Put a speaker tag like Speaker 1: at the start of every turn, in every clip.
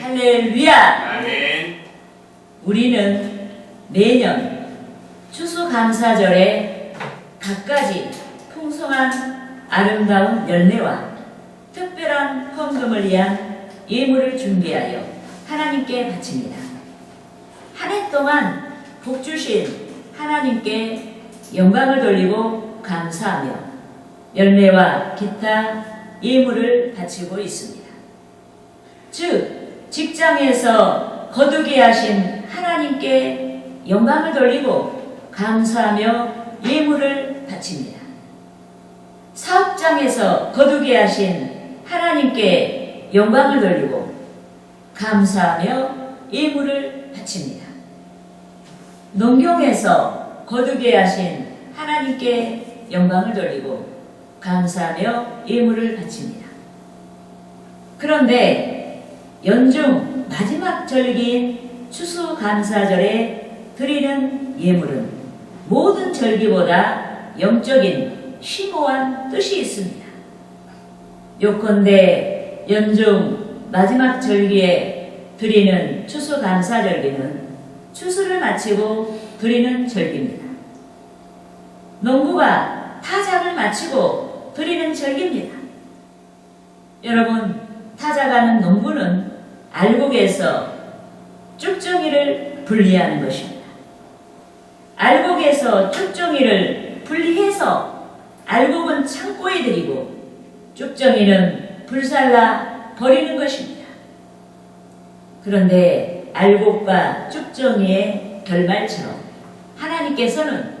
Speaker 1: 할렐루야!
Speaker 2: 아멘.
Speaker 1: 우리는 매년 추수감사절에 갖가지 풍성한 아름다운 열매와 특별한 헌금을 위한 예물을 준비하여 하나님께 바칩니다. 한 해 동안 복 주신 하나님께 영광을 돌리고 감사하며 열매와 기타 예물을 바치고 있습니다. 즉, 직장에서 거두게 하신 하나님께 영광을 돌리고 감사하며 예물을 바칩니다. 사업장에서 거두게 하신 하나님께 영광을 돌리고 감사하며 예물을 바칩니다. 농경에서 거두게 하신 하나님께 영광을 돌리고 감사하며 예물을 바칩니다. 그런데 연중 마지막 절기인 추수감사절에 드리는 예물은 모든 절기보다 영적인 심오한 뜻이 있습니다. 요컨대 연중 마지막 절기에 드리는 추수감사절기는 추수를 마치고 드리는 절기입니다. 농부가 타작을 마치고 드리는 절기입니다. 여러분, 타작하는 농부는 알곡에서 쭉정이를 분리하는 것입니다. 알곡에서 쭉정이를 분리해서 알곡은 창고에 들이고 쭉정이는 불살라 버리는 것입니다. 그런데 알곡과 쭉정이의 결말처럼 하나님께서는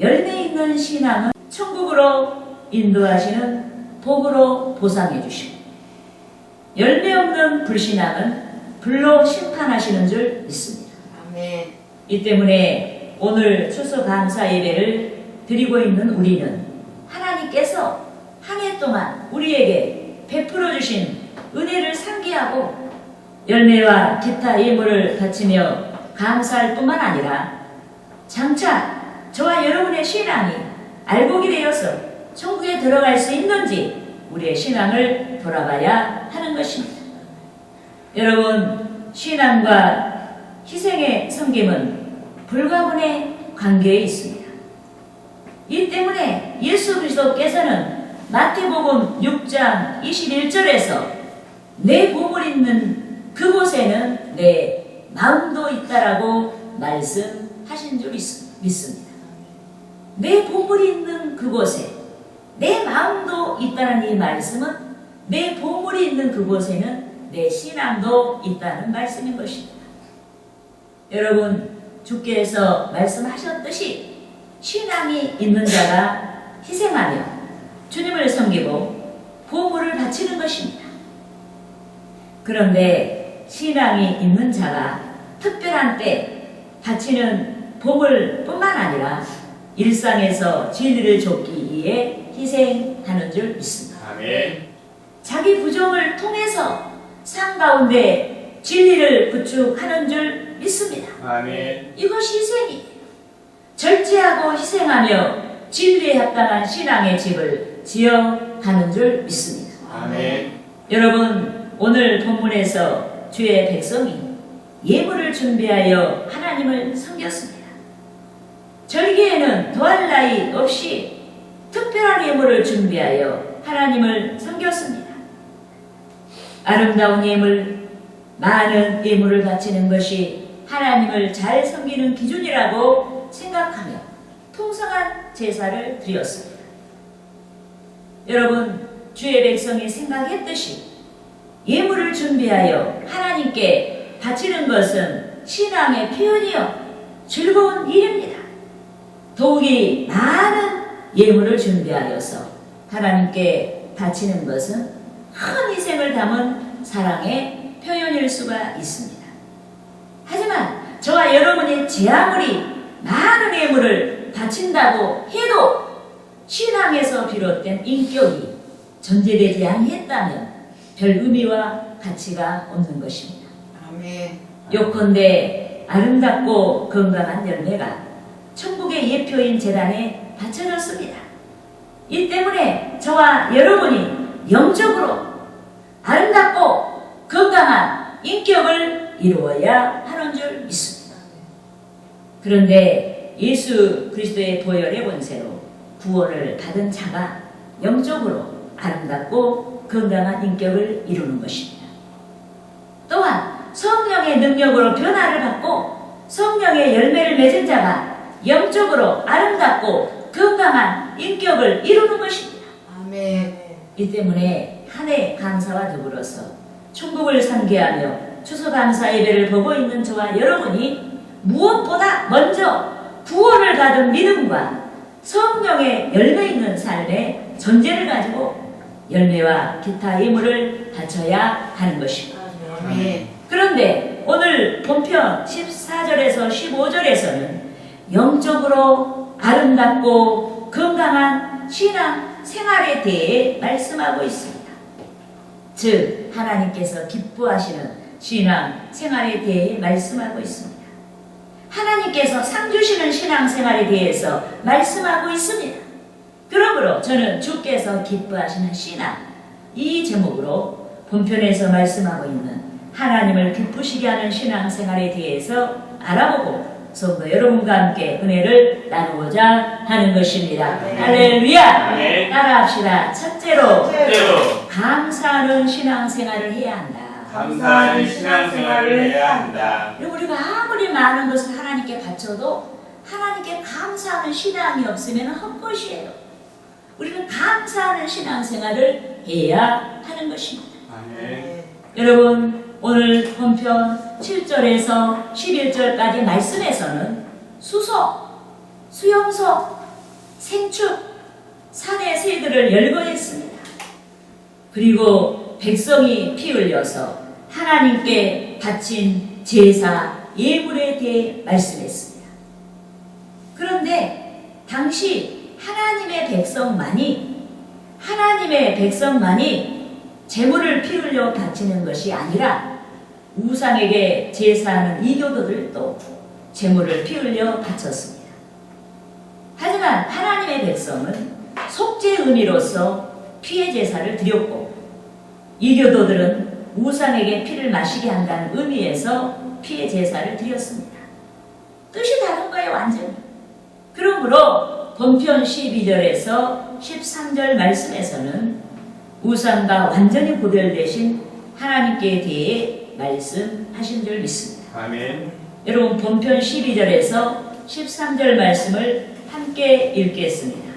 Speaker 1: 열매 있는 신앙은 천국으로 인도하시는 복으로 보상해 주시고 열매 없는 불신앙은 불로 심판하시는 줄 믿습니다.
Speaker 3: 아멘.
Speaker 1: 이 때문에 오늘 추수 감사 예배를 드리고 있는 우리는 하나님께서 한 해 동안 우리에게 베풀어 주신 은혜를 상기하고 열매와 기타 예물을 바치며 감사할 뿐만 아니라 장차 저와 여러분의 신앙이 알곡이 되어서 천국에 들어갈 수 있는지 우리의 신앙을 돌아봐야 하는 것입니다. 여러분, 신앙과 희생의 섬김은 불가분의 관계에 있습니다. 이 때문에 예수 그리스도께서는 마태복음 6장 21절에서 내 보물 있는 그곳에는 내 마음도 있다라고 말씀하신 줄 믿- 믿습니다. 내 보물이 있는 그곳에 내 마음도 있다는 이 말씀은 내 보물이 있는 그곳에는 내 신앙도 있다는 말씀인 것입니다. 여러분, 주께서 말씀하셨듯이 신앙이 있는 자가 희생하며 주님을 섬기고 보물을 바치는 것입니다. 그런데 신앙이 있는 자가 특별한 때 바치는 보물뿐만 아니라 일상에서 진리를 좇기 위해 희생하는 줄 믿습니다.
Speaker 2: 아멘.
Speaker 1: 자기 부정을 통해서 삶 가운데 진리를 구축하는 줄 믿습니다.
Speaker 2: 아멘.
Speaker 1: 이것이 희생이에요. 절제하고 희생하며 진리에 합당한 신앙의 집을 지어가는 줄 믿습니다.
Speaker 2: 아멘.
Speaker 1: 여러분, 오늘 본문에서 주의 백성이 예물을 준비하여 하나님을 섬겼습니다. 절기에는 더할 나위 없이 특별한 예물을 준비하여 하나님을 섬겼습니다. 아름다운 예물, 많은 예물을 바치는 것이 하나님을 잘 섬기는 기준이라고 생각하며 풍성한 제사를 드렸습니다. 여러분, 주의 백성이 생각했듯이 예물을 준비하여 하나님께 바치는 것은 신앙의 표현이요 즐거운 일입니다. 더욱이 많은 예물을 준비하여서 하나님께 바치는 것은 큰 희생을 담은 사랑의 표현일 수가 있습니다. 하지만 저와 여러분이 제 아무리 많은 예물을 바친다고 해도 신앙에서 비롯된 인격이 전제되지 아니했다면 별 의미와 가치가 없는 것입니다.
Speaker 3: 아멘.
Speaker 1: 요컨대 아름답고 건강한 열매가 천국의 예표인 재단에 바쳐졌습니다. 이 때문에 저와 여러분이 영적으로 아름답고 건강한 인격을 이루어야 하는 줄 믿습니다. 그런데 예수 그리스도의 보혈의 권세로 구원을 받은 자가 영적으로 아름답고 건강한 인격을 이루는 것입니다. 또한 성령의 능력으로 변화를 받고 성령의 열매를 맺은 자가 영적으로 아름답고 건강한 인격을 이루는 것입니다.
Speaker 2: 아멘.
Speaker 1: 이 때문에 한 해 감사와 더불어서 천국을 상기하며 추수 감사 예배를 보고 있는 저와 여러분이 무엇보다 먼저 구원을 받은 믿음과 성령의 열매 있는 삶의 전제를 가지고 열매와 기타 예물을 바쳐야 하는 것입니다.
Speaker 2: 아멘.
Speaker 1: 그런데 오늘 본편 14절에서 15절에서는 영적으로 아름답고 건강한 신앙 생활에 대해 말씀하고 있습니다. 즉, 하나님께서 기뻐하시는 신앙 생활에 대해 말씀하고 있습니다. 하나님께서 상 주시는 신앙 생활에 대해서 말씀하고 있습니다. 그러므로 저는 주께서 기뻐하시는 신앙 이 제목으로 본편에서 말씀하고 있는 하나님을 기쁘시게 하는 신앙 생활에 대해서 알아보고 성도 여러분과 함께 은혜를 나누고자 하는 것입니다.
Speaker 2: 네.
Speaker 1: 할렐루야!
Speaker 3: 네.
Speaker 1: 따라합시다. 첫째로
Speaker 3: 첫째로
Speaker 1: 감사하는 신앙 생활을 해야 한다.
Speaker 3: 감사하는 신앙생활을 해야 한다.
Speaker 1: 그리고 우리가 아무리 많은 것을 하나님께 바쳐도 하나님께 감사하는 신앙이 없으면 헛것이에요. 우리는 감사하는 신앙생활을 해야 하는 것입니다.
Speaker 3: 아멘.
Speaker 1: 여러분 오늘 본편 7절에서 11절까지 말씀에서는 수소, 수용소, 생축, 산의 새들을 열거했습니다. 그리고 백성이 피 흘려서 하나님께 바친 제사, 예물에 대해 말씀했습니다. 그런데 당시 하나님의 백성만이 하나님의 백성만이 제물을 피 흘려 바치는 것이 아니라 우상에게 제사하는 이교도들도 제물을 피 흘려 바쳤습니다. 하지만 하나님의 백성은 속죄 의미로서 피의 제사를 드렸고 이교도들은 우상에게 피를 마시게 한다는 의미에서 피의 제사를 드렸습니다. 뜻이 다른 거예요, 완전히. 그러므로 본편 12절에서 13절 말씀에서는 우상과 완전히 구별되신 하나님께 대해 말씀하신 줄 믿습니다.
Speaker 3: 아멘.
Speaker 1: 여러분 본편 12절에서 13절 말씀을 함께 읽겠습니다.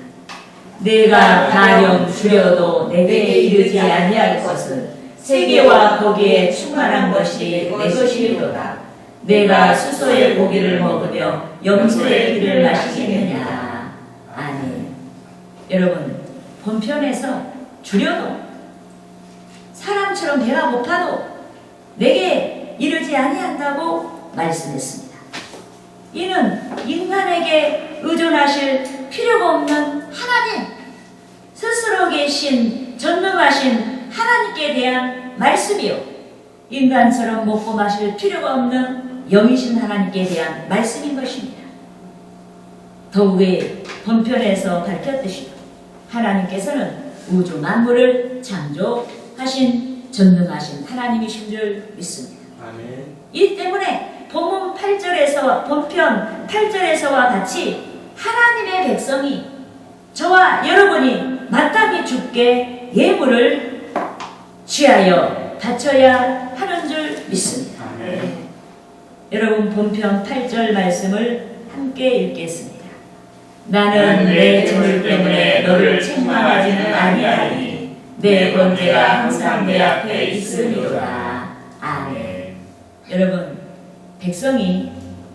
Speaker 1: 내가 가령 줄여도 내게 이르지 아니할 것은 세계와 거기에 충만한 것이 내 것이로다. 내가 수소의 고기를 먹으며 염소의 피를 마시겠느냐. 아니. 여러분 본편에서 줄여도 사람처럼 배가 고파도 내게 이르지 아니한다고 말씀했습니다. 이는 인간에게 의존하실 필요가 없는 하나님, 스스로 계신 전능하신 하나님께 대한 말씀이요. 인간처럼 먹고 마실 필요가 없는 영이신 하나님께 대한 말씀인 것입니다. 더욱이 본편에서 밝혔듯이 하나님께서는 우주 만 물을 창조하신 전능하신 하나님이신 줄 믿습니다.
Speaker 3: 아멘.
Speaker 1: 이 때문에 본문 8절에서 본편 8절에서와 같이 하나님의 백성이 저와 여러분이 마땅히 주께 예물을 취하여 바쳐야 하는 줄 믿습니다.
Speaker 3: 아멘.
Speaker 1: 여러분 본편 8절 말씀을 함께 읽겠습니다. 나는 내 재물 때문에 너를 책망하지는 아니하니 내 번제가 항상 내 앞에 있으리로다. 아멘. 여러분 백성이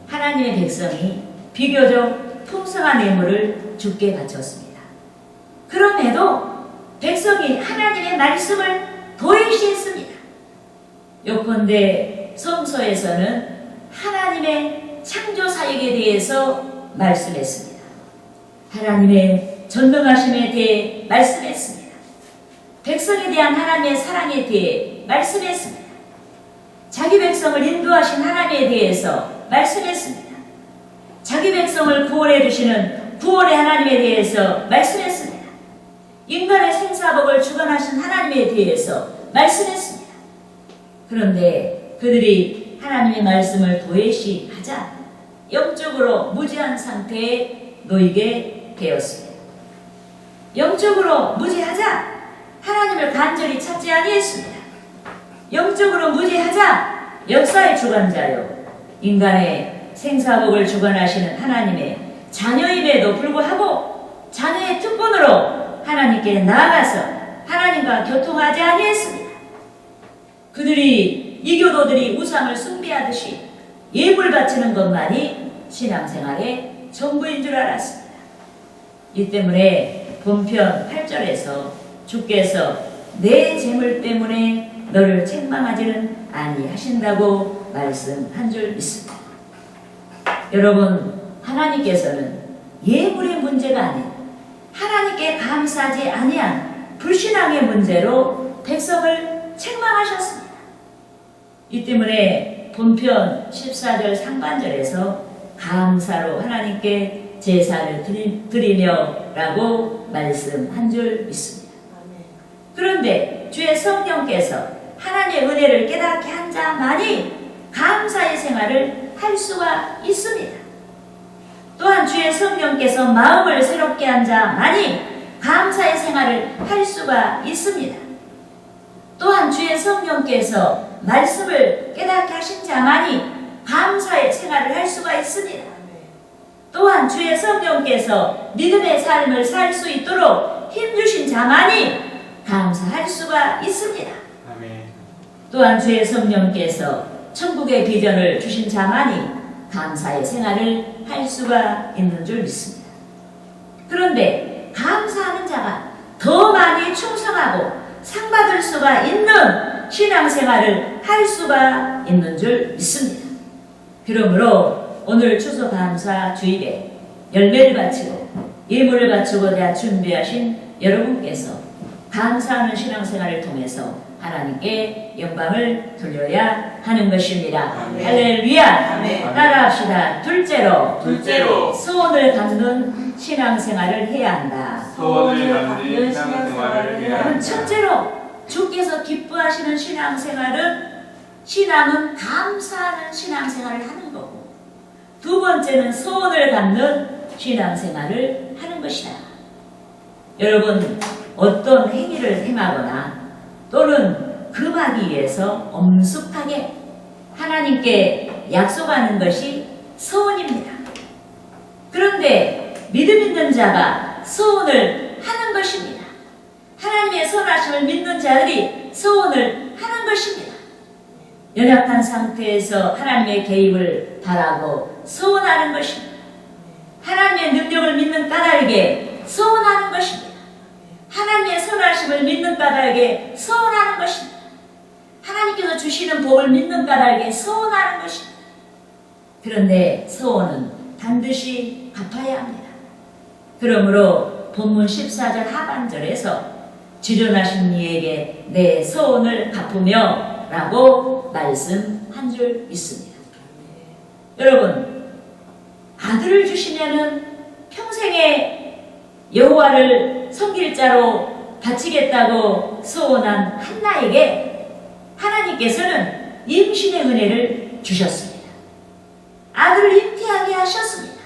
Speaker 1: 하나님의 백성이 비교적 풍성한 예물을 주께 바쳤습니다. 그럼에도 백성이 하나님의 말씀을 도외시했습니다. 요컨대 성서에서는 하나님의 창조 사역에 대해서 말씀했습니다. 하나님의 전능하심에 대해 말씀했습니다. 백성에 대한 하나님의 사랑에 대해 말씀했습니다. 자기 백성을 인도하신 하나님에 대해서 말씀했습니다. 자기 백성을 구원해 주시는 구원의 하나님에 대해서 말씀했습니다. 인간의 생사복을 주관하신 하나님에 대해서 말씀했습니다. 그런데 그들이 하나님의 말씀을 도외시하자 영적으로 무지한 상태에 놓이게 되었습니다. 영적으로 무지하자 하나님을 간절히 찾지 아니했습니다. 영적으로 무지하자 역사의 주관자요 인간의 생사복을 주관하시는 하나님의 자녀임에도 불구하고 자녀의 특권으로 하나님께 나아가서 하나님과 교통하지 아니했습니다. 그들이 이교도들이 우상을 숭배하듯이 예물 바치는 것만이 신앙생활의 전부인 줄 알았습니다. 이 때문에 본편 8절에서 주께서 내 재물 때문에 너를 책망하지는 아니하신다고 말씀한 줄 믿습니다. 여러분 하나님께서는 예물의 문제가 아닌 하나님께 감사하지 아니한 불신앙의 문제로 백성을 책망하셨습니다. 이 때문에 본편 14절 상반절에서 감사로 하나님께 제사를 드리, 드리며라고 말씀한 줄 믿습니다. 그런데 주의 성령께서 하나님의 은혜를 깨닫게 한 자만이 감사의 생활을 할 수가 있습니다. 또한 주의 성령께서 마음을 새롭게 한 자만이 감사의 생활을 할 수가 있습니다. 또한 주의 성령께서 말씀을 깨닫게 하신 자만이 감사의 생활을 할 수가 있습니다. 또한 주의 성령께서 믿음의 삶을 살 수 있도록 힘주신 자만이 감사할 수가 있습니다.
Speaker 3: 아멘.
Speaker 1: 또한 주의 성령께서 천국의 비전을 주신 자만이 감사의 생활을 할 수가 있는 줄 믿습니다. 그런데 감사하는 자가 더 많이 충성하고 상 받을 수가 있는 신앙생활을 할 수가 있는 줄 믿습니다. 그러므로 오늘 추수 감사 주일에 열매를 바치고 예물을 바치고자 준비하신 여러분께서 감사하는 신앙생활을 통해서 하나님께 영광을 돌려야 하는 것입니다.
Speaker 3: 아멘.
Speaker 1: 할렐루야!
Speaker 2: 아멘.
Speaker 1: 따라합시다. 둘째로
Speaker 3: 둘째로
Speaker 1: 소원을 갖는 신앙생활을 해야 한다.
Speaker 3: 소원을 갖는 신앙생활을 해야 한다.
Speaker 1: 첫째로 주께서 기뻐하시는 신앙생활은 신앙은 감사하는 신앙생활을 하는 거고 두 번째는 소원을 갖는 신앙생활을 하는 것이다. 여러분 어떤 행위를 행하거나 또는 금하기 위해서 엄숙하게 하나님께 약속하는 것이 소원입니다. 그런데 믿음 있는 자가 소원을 하는 것입니다. 하나님의 선하심을 믿는 자들이 소원을 하는 것입니다. 연약한 상태에서 하나님의 개입을 바라고 소원하는 것입니다. 하나님의 능력을 믿는 까닭에 소원하는 것입니다. 하나님의 선하심을 믿는 까닭에 소원하는 것입니다. 하나님께서 주시는 복을 믿는 까닭에 소원하는 것입니다. 그런데 소원은 반드시 갚아야 합니다. 그러므로 본문 14절 하반절에서 주련하신 이에게 내 소원을 갚으며 라고 말씀한 줄 믿습니다. 여러분, 아들을 주시면은 평생에 여호와를 섬길 자로 바치겠다고 소원한 한나에게 하나님께서는 임신의 은혜를 주셨습니다. 아들을 잉태하게 하셨습니다.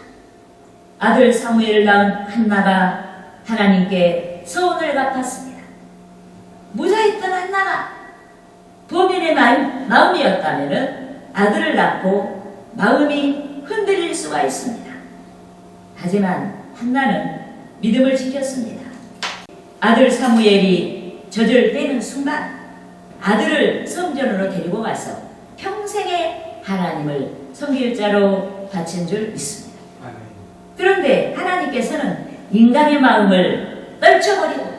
Speaker 1: 아들 사무엘을 낳은 한나가 하나님께 소원을 갚았습니다. 무자했던 한나가 마음, 마음이었다면 아들을 낳고 마음이 흔들릴 수가 있습니다. 하지만 한나는 믿음을 지켰습니다. 아들 사무엘이 젖을 빼는 순간 아들을 성전으로 데리고 가서 평생에 하나님을 섬길 자로 바친 줄 믿습니다. 그런데 하나님께서는 인간의 마음을 떨쳐버리고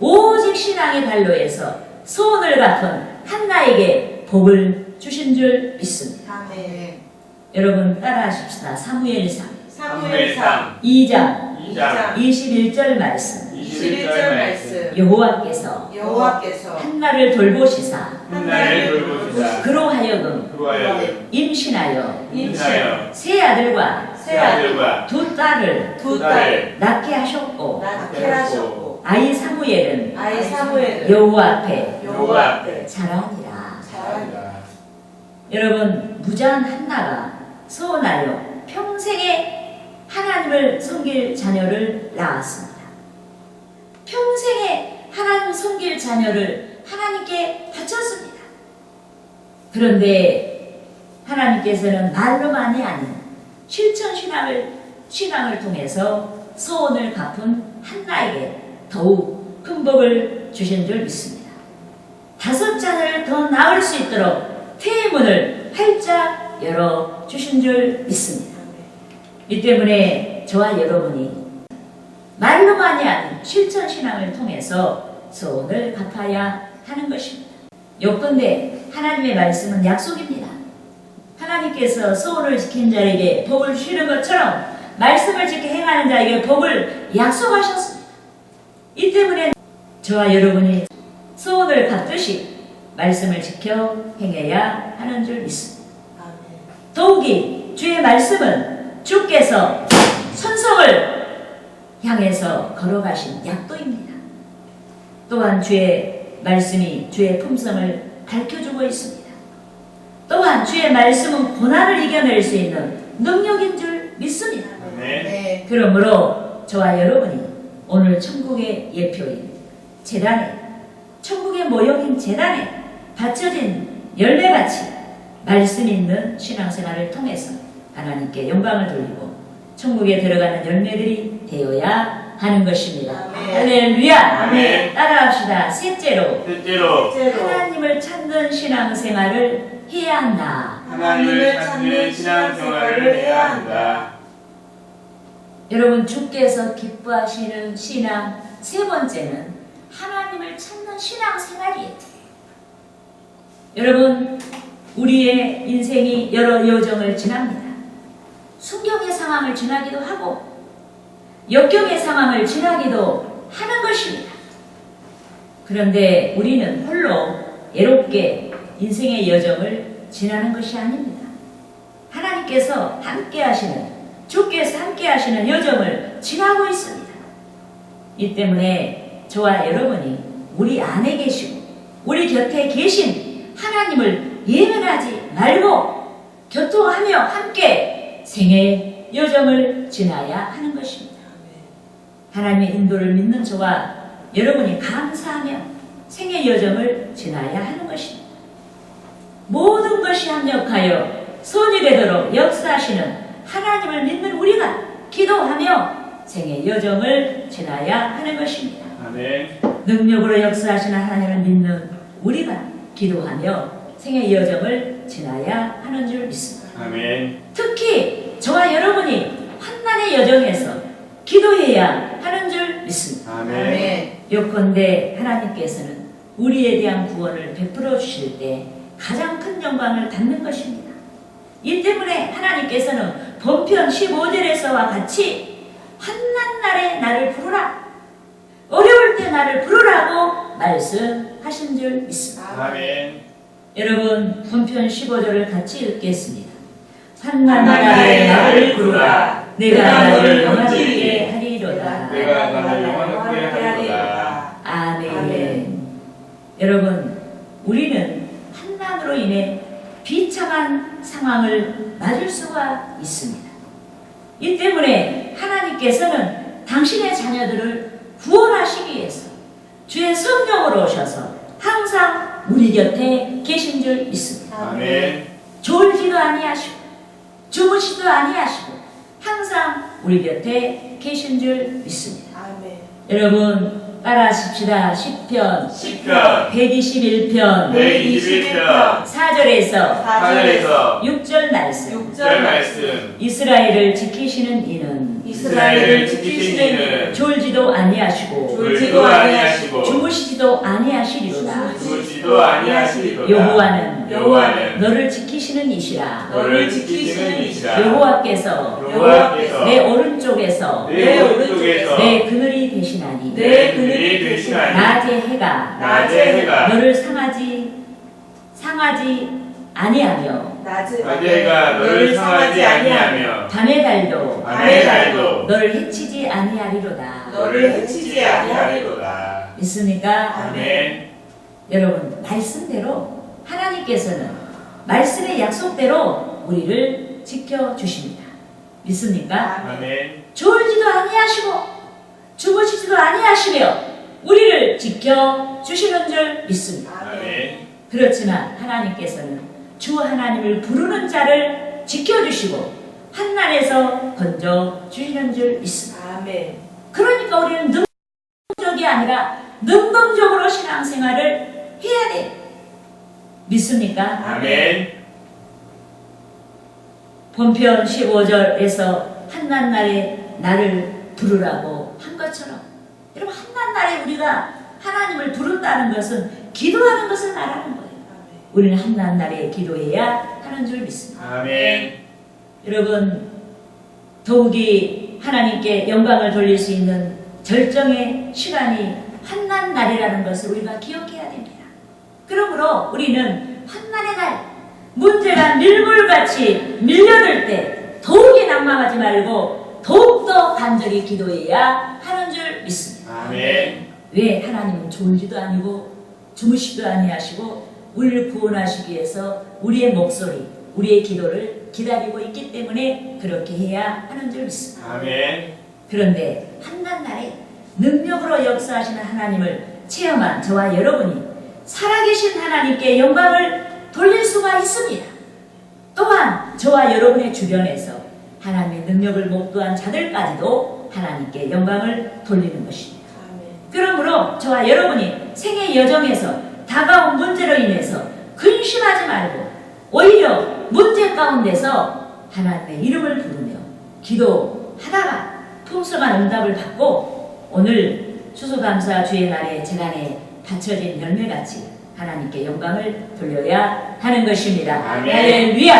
Speaker 1: 오직 신앙의 발로에서 소원을 갚은 한나에게 복을 주신 줄 믿습니다.
Speaker 2: 아멘.
Speaker 1: 여러분 따라하십시다. 사무엘상
Speaker 2: 사무엘상
Speaker 1: 2장.
Speaker 3: 2장.
Speaker 1: 21절 말씀.
Speaker 3: 21절
Speaker 2: 11절
Speaker 3: 말씀.
Speaker 1: 여호와께서
Speaker 2: 여호와께서
Speaker 1: 한나를 돌보시사.
Speaker 3: 한나를 돌보시다.
Speaker 1: 그로 하여금
Speaker 3: 그로 하여금
Speaker 1: 임신하여
Speaker 3: 임신하여
Speaker 1: 세 아들과
Speaker 3: 새 아들과
Speaker 1: 두 딸을
Speaker 2: 두 딸을
Speaker 1: 낳게 하셨고
Speaker 2: 낳게 하셨고
Speaker 1: 아이 사무엘은
Speaker 2: 아이 사무엘을
Speaker 1: 여호와 앞에
Speaker 2: 여호와 앞에
Speaker 1: 자라니라.
Speaker 2: 자라니라.
Speaker 1: 여러분 무자한 한나가 소원하여 평생에 하나님을 섬길 자녀를 낳았습니다. 평생에 하나님 섬길 자녀를 하나님께 바쳤습니다. 그런데 하나님께서는 말로만이 아닌 실천 신앙을 신앙을 통해서 소원을 갚은 한나에게 더욱 큰 복을 주신 줄 믿습니다. 다섯 자녀를 더 낳을 수 있도록 태의 문을 활짝 열어 주신 줄 믿습니다. 이 때문에 저와 여러분이 말로만이 아닌 실천 신앙을 통해서 소원을 갚아야 하는 것입니다. 요건데 하나님의 말씀은 약속입니다. 하나님께서 소원을 지킨 자에게 복을 주시는 것처럼 말씀을 지켜 행하는 자에게 복을 약속하셨습니다. 이 때문에 저와 여러분이 소원을 갚듯이 말씀을 지켜 행해야 하는 줄 믿습니다. 더욱이 주의 말씀은 주께서 천성을 향해서 걸어가신 약도입니다. 또한 주의 말씀이 주의 품성을 밝혀주고 있습니다. 또한 주의 말씀은 고난을 이겨낼 수 있는 능력인 줄 믿습니다.
Speaker 2: 네.
Speaker 1: 그러므로 저와 여러분이 오늘 천국의 예표인 재단에 천국의 모형인 재단에 바쳐진 열매같이 말씀 있는 신앙생활을 통해서 하나님께 영광을 돌리고 천국에 들어가는 열매들이 되어야 하는 것입니다. 할렐루야.
Speaker 3: 아멘.
Speaker 1: 따라합시다. 셋째로
Speaker 3: 셋째로
Speaker 1: 하나님을 찾는 신앙생활을 해야 한다.
Speaker 3: 하나님을 찾는 신앙생활을 해야 한다.
Speaker 1: 여러분 주께서 기뻐하시는 신앙 세 번째는 하나님을 찾는 신앙 생활이에요. 여러분 우리의 인생이 여러 여정을 지납니다. 순경의 상황을 지나기도 하고 역경의 상황을 지나기도 하는 것입니다. 그런데 우리는 홀로 애롭게 인생의 여정을 지나는 것이 아닙니다. 하나님께서 함께 하시는 주께서 함께 하시는 여정을 지나고 있습니다. 이 때문에 저와 여러분이 우리 안에 계시고 우리 곁에 계신 하나님을 예면하지 말고 교통하며 함께 생의 여정을 지나야 하는 것입니다. 하나님의 인도를 믿는 저와 여러분이 감사하며 생의 여정을 지나야 하는 것입니다. 모든 것이 합력하여 손이 되도록 역사하시는 하나님을 믿는 우리가 기도하며 생의 여정을 지나야 하는 것입니다.
Speaker 3: 아멘.
Speaker 1: 능력으로 역사하시는 하나님을 믿는 우리가 기도하며 생의 여정을 지나야 하는 줄 믿습니다.
Speaker 3: 아멘.
Speaker 1: 특히 저와 여러분이 환난의 여정에서 기도해야 하는 줄 믿습니다.
Speaker 3: 아멘.
Speaker 2: 아멘.
Speaker 1: 요컨대 하나님께서는 우리에 대한 구원을 베풀어 주실 때 가장 큰 영광을 받는 것입니다. 이 때문에 하나님께서는 본편 15절에서와 같이 환난 날에 나를 부르라 어려울 때 나를 부르라고 말씀하신 줄 믿습니다.
Speaker 3: 아멘.
Speaker 1: 여러분 본편 15절을 같이 읽겠습니다. 환난
Speaker 3: 환난
Speaker 1: 날에
Speaker 3: 날에
Speaker 1: 나를
Speaker 3: 나를
Speaker 1: 부르라. 내가 너를
Speaker 3: 영원히
Speaker 1: 하리로다.
Speaker 3: 내가 너를 영원하게 하리로다.
Speaker 1: 아멘.
Speaker 2: 아멘.
Speaker 1: 여러분, 우리는 환난으로 인해 비참한 상황을 맞을 수가 있습니다. 이 때문에 하나님께서는 당신의 자녀들을 구원하시기 위해서 주의 성령으로 오셔서 항상 우리 곁에 계신 줄 믿습니다.
Speaker 3: 아멘.
Speaker 1: 졸지도 아니하시고 주무시도 아니하시고 항상 우리 곁에 계신 줄 믿습니다.
Speaker 2: 아멘.
Speaker 1: 여러분 따라하십시다. 10편.
Speaker 3: 시편.
Speaker 1: 121편.
Speaker 3: 121편.
Speaker 1: 4절에서
Speaker 3: 4절에서
Speaker 1: 6절 말씀.
Speaker 3: 6절 말씀.
Speaker 1: 이스라엘을 지키시는 이는
Speaker 3: 이스라엘을 지키시는 이는
Speaker 1: 졸지도 아니하시고
Speaker 3: 졸지도 아니하시고
Speaker 1: 주무시지도 아니하시리로다
Speaker 3: 주무시도 아니하시리로다.
Speaker 1: 여호와는
Speaker 3: 여호와는
Speaker 1: 너를 지키시는 이시라
Speaker 3: 너를 지키시는 이시라.
Speaker 1: 여호와께서
Speaker 3: 여호와께서
Speaker 1: 내 오른쪽에서
Speaker 3: 내 오른쪽에서
Speaker 1: 내 그늘이 되시나니
Speaker 3: 내 그늘이 되시나니
Speaker 1: 낮의 해가
Speaker 3: 낮의 해가
Speaker 1: 너를 상하지 상하지 아니하며
Speaker 2: 낮에
Speaker 3: 낮의 해가 너를 상하지 아니하며
Speaker 1: 밤의 달도
Speaker 3: 밤의 달도
Speaker 1: 너를 해치지 아니하리로다
Speaker 3: 너를 해치지 아니하리로다.
Speaker 1: 믿습니까?
Speaker 3: 아멘.
Speaker 1: 여러분 말씀대로 하나님께서는 말씀의 약속대로 우리를 지켜주십니다. 믿습니까?
Speaker 3: 아멘.
Speaker 1: 졸지도 아니하시고 주무시지도 아니하시며 우리를 지켜주시는 줄 믿습니다.
Speaker 3: 아멘.
Speaker 1: 그렇지만 하나님께서는 주 하나님을 부르는 자를 지켜주시고 한난에서 건져 주시는 줄 믿습니다.
Speaker 2: 아멘.
Speaker 1: 그러니까 우리는 능동적이 아니라 능동적으로 신앙생활을 해야 돼. 믿습니까?
Speaker 3: 아멘.
Speaker 1: 본편 15절에서 한낱날에 나를 부르라고 한 것처럼 여러분 한낱날에 우리가 하나님을 부른다는 것은 기도하는 것을 말하는 거예요. 우리는 한낱날에 기도해야 하는 줄 믿습니다.
Speaker 3: 아멘.
Speaker 1: 여러분 더욱이 하나님께 영광을 돌릴 수 있는 절정의 시간이 한낱날이라는 것을 우리가 기억해야 됩니다. 그러므로 우리는 한날의 날 문제가 밀물같이 밀려들 때 더욱이 난망하지 말고 더욱더 간절히 기도해야 하는 줄 믿습니다.
Speaker 3: 아멘.
Speaker 1: 왜 하나님은 졸지도 아니고 주무시도 아니하시고 우리를 구원하시기 위해서 우리의 목소리, 우리의 기도를 기다리고 있기 때문에 그렇게 해야 하는 줄 믿습니다.
Speaker 3: 아멘.
Speaker 1: 그런데 한낱날에 능력으로 역사하시는 하나님을 체험한 저와 여러분이 살아계신 하나님께 영광을 돌릴 수가 있습니다. 또한 저와 여러분의 주변에서 하나님의 능력을 목도한 자들까지도 하나님께 영광을 돌리는 것입니다.
Speaker 2: 아멘.
Speaker 1: 그러므로 저와 여러분이 생애 여정에서 다가온 문제로 인해서 근심하지 말고 오히려 문제 가운데서 하나님의 이름을 부르며 기도하다가 풍성한 응답을 받고 오늘 추수감사 주의 날에 재단에 바쳐진 열매같이 하나님께 영광을 돌려야 하는 것입니다. 할렐루야!